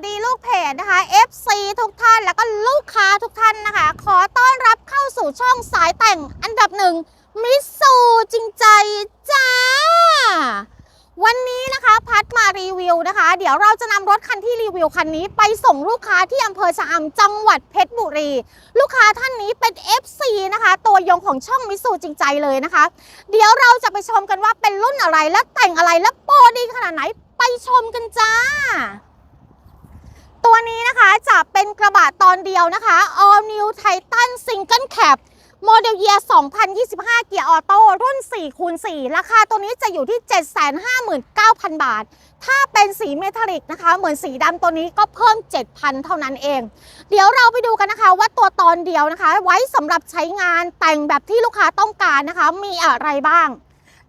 สดีลูกเพจนะคะ FC ทุกท่านแล้วก็ลูกค้าทุกท่านนะคะ ขอต้อนรับเข้าสู่ช่องสายแต่งอันดับหนึ่งมิสูจริงใจจ้า วันนี้นะคะพัดมารีวิวนะคะ เดี๋ยวเราจะนำรถคันที่รีวิวคันนี้ไปส่งลูกค้าที่อำเภอชะอำจังหวัดเพชรบุรี ลูกค้าท่านนี้เป็น FC นะคะ ตัวยงของช่องมิสูจริงใจเลยนะคะ เดี๋ยวเราจะไปชมกันว่าเป็นรุ่นอะไรและแต่งอะไรและโปรดีขนาดไหนไปชมกันจ้า นี้นะคะจะเป็นกระบะตอนเดียวนะคะ All New Titan Single Cab โมเดลเยียร์2025 เกียร์ออโต้รุ่น4คูณ4ราคาตัวนี้จะอยู่ที่ 759,000 บาท ถ้าเป็นสีเมทัลลิกนะคะ เหมือนสีดำตัวนี้ก็เพิ่ม 7,000 เท่านั้นเอง เดี๋ยวเราไปดูกันนะคะว่าตัวตอนเดียวนะคะ ไว้สำหรับใช้งานแต่งแบบที่ลูกค้าต้องการนะคะ มีอะไรบ้าง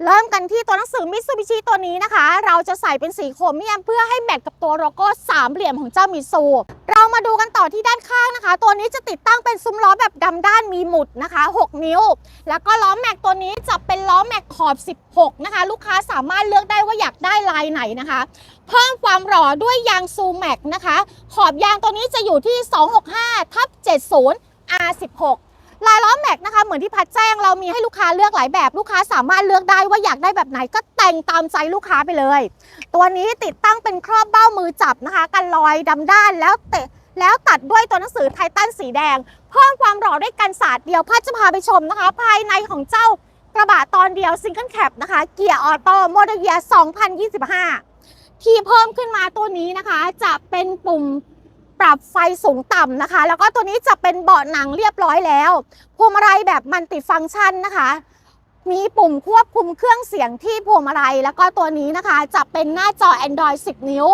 เริ่มกันที่ตัวหนังสือ Mitsubishi ตัวนี้นะคะ เราจะใส่เป็นสีโครเมียมเพื่อให้แมทกับตัวโลโก้สามเหลี่ยมของเจ้ามิซูเรามาดูกันต่อที่ด้านข้างนะคะ ตัวนี้จะติดตั้งเป็นซุ้มล้อแบบดำด้านมีหมุดนะคะ 6 นิ้ว แล้วก็ล้อแม็กตัวนี้จะเป็นล้อแม็กขอบ 16 นะคะ ลูกค้าสามารถเลือกได้ว่าอยากได้ลายไหนนะคะ เพิ่มความหล่อด้วยยางซูแม็กนะคะ ขอบยางตัวนี้จะอยู่ที่ 265ทับ70 R16 ลายล้อแม็กนะคะเหมือนที่พัดแจ้งเรามีให้ลูกค้าเลือกหลายแบบลูกค้าสามารถเลือกได้ว่าอยากได้แบบไหนก็แต่งตามใจลูกค้าไปเลย ตัวนี้ติดตั้งเป็นครอบเบ้ามือจับนะคะกันรอยดำด้านแล้วเตะแล้วตัดด้วยตัวหนังสือไททันสีแดง เพิ่มความหล่อด้วยกันศาสตร์เดียวพัดจะพาไปชมนะคะ ภายในของเจ้ากระบะตอนเดียวซิงเกิลแคปนะคะเกียร์ออโต้โมเดลเยียร์2025 ที่เพิ่มขึ้นมาตัวนี้นะคะ จะเป็นปุ่ม ปรับไฟสูงต่ำนะคะ แล้วก็ตัวนี้จะเป็นเบาะหนังเรียบร้อยแล้วพวงมาลัยแบบมันติฟังก์ชันนะคะ มีปุ่มควบคุมเครื่องเสียงที่พวงมาลัยแล้วก็ตัวนี้นะคะ จะเป็นหน้าจอ Android 10 นิ้ว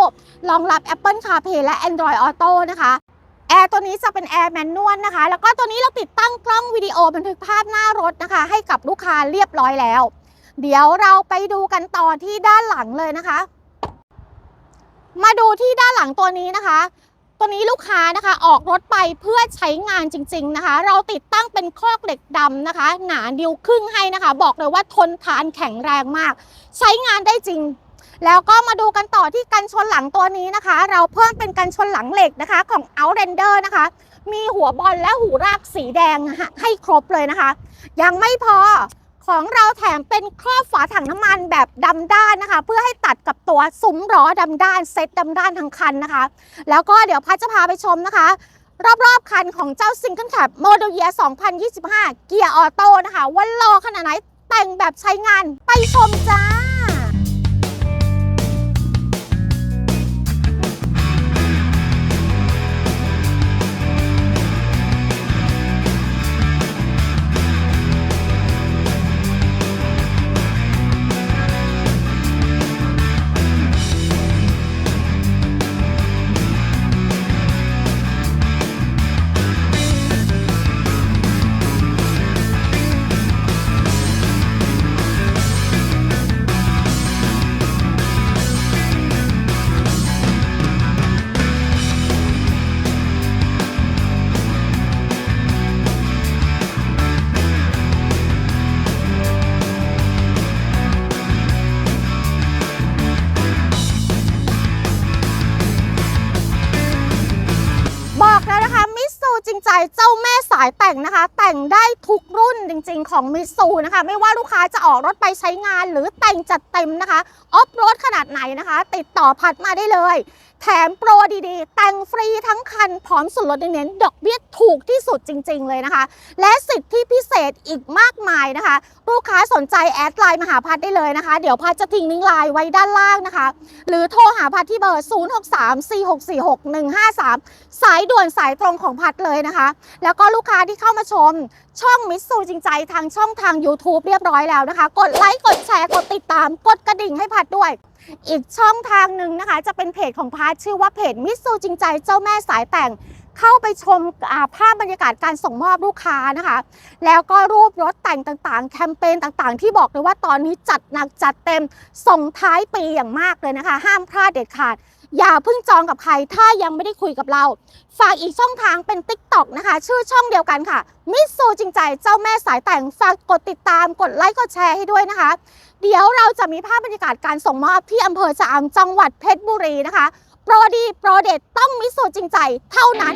รองรับ Apple CarPlay และ Android Auto นะคะแอร์ตัวนี้จะเป็นแอร์แมนนวลนะคะ แล้วก็ตัวนี้เราติดตั้งกล้องวิดีโอบันทึกภาพหน้ารถนะคะ ให้กับลูกค้าเรียบร้อยแล้ว เดี๋ยวเราไปดูกันต่อที่ด้านหลังเลยนะคะ มาดูที่ด้านหลังตัวนี้นะคะ ตัวนี้ลูกค้านะคะออกรถไปเพื่อใช้งานจริง ๆนะคะ เราติดตั้งเป็นคอกเหล็กดำนะคะ หนานิ้วครึ่งให้นะคะ บอกเลยว่าทนทานแข็งแรงมาก ใช้งานได้จริง แล้วก็มาดูกันต่อที่กันชนหลังตัวนี้นะคะ เราเพิ่มเป็นกันชนหลังเหล็กนะคะ ของ Outlander นะคะ มีหัวบอลและหูรากสีแดงให้ครบเลยนะคะ ยังไม่พอ ของเราแถมเป็นครอบฝาถังน้ำมันแบบดำด้านนะคะ เพื่อให้ตัดกับตัวซุ้มล้อดำด้านเซ็ตดำด้านทั้งคันนะคะ แล้วก็เดี๋ยวพัชจะพาไปชมนะคะ รอบๆคันของเจ้า Single Cab Model Year 2025 เกียร์ออโต้นะคะว่าล้อขนาดไหนแต่งแบบใช้งานไปชมจ้า จริงใจเจ้าแม่สายแต่งนะคะ แต่งได้ทุกรุ่นจริง ๆ ของมิซูนะคะ ไม่ว่าลูกค้าจะออกรถไปใช้งานหรือแต่งจัดเต็มนะคะออฟโรดขนาดไหนนะคะ ติดต่อพัดมาได้เลย แถมโปรดีๆ แต่งฟรีทั้งคัน พร้อมส่วนลดเน้นๆดอกเบี้ยถูกที่สุดจริง ๆ เลยนะคะ และสิทธิพิเศษอีกมากมายนะคะ ลูกค้าสนใจแอดไลน์มาหาพัดได้เลยนะคะ เดี๋ยวพัดจะทิ้งลิงก์ไลน์ไว้ด้านล่างนะคะ หรือโทรหาพัดที่เบอร์ 0634646153 สายด่วนสายตรงของพัดเลยนะคะ แล้วก็ลูกค้าที่เข้ามาชมช่องมิสซูจริงใจทางช่องทาง YouTube เรียบร้อยแล้วนะคะ กดไลค์กดแชร์กดติดตาม กดกระดิ่งให้พัดด้วย อีกช่องทางหนึ่งนะคะ จะเป็นเพจของพัดชื่อว่าเพจมิสซูจริงใจเจ้าแม่สายแต่งเข้าไปชมภาพบรรยากาศการส่งมอบลูกค้านะคะ แล้วก็รูปรถแต่งต่างๆ แคมเปญต่างๆ ที่บอกเลยว่าตอนนี้จัดหนักจัดเต็มส่งท้ายปีอย่างมากเลยนะคะ ห้ามพลาดเด็ดขาด อย่าเพิ่งจองกับใครถ้ายังไม่ได้คุยกับเรา ฝากอีกช่องทางเป็น Tik t o อกนะคะ ชื่อช่องเดียวกันค่ะ มิสซูจริงใจเจ้าแม่สายแต่งฝากกดติดตามกดไลค์กดแชร์ให้ด้วยนะคะ เดี๋ยวเราจะมีภาพบรรยากาศการส่งมอบที่อำเภอชะอำจังหวัดเพชรบุรีนะคะ โปรดีโปรเด็ดต้องมิสซูจริงใจเท่านั้น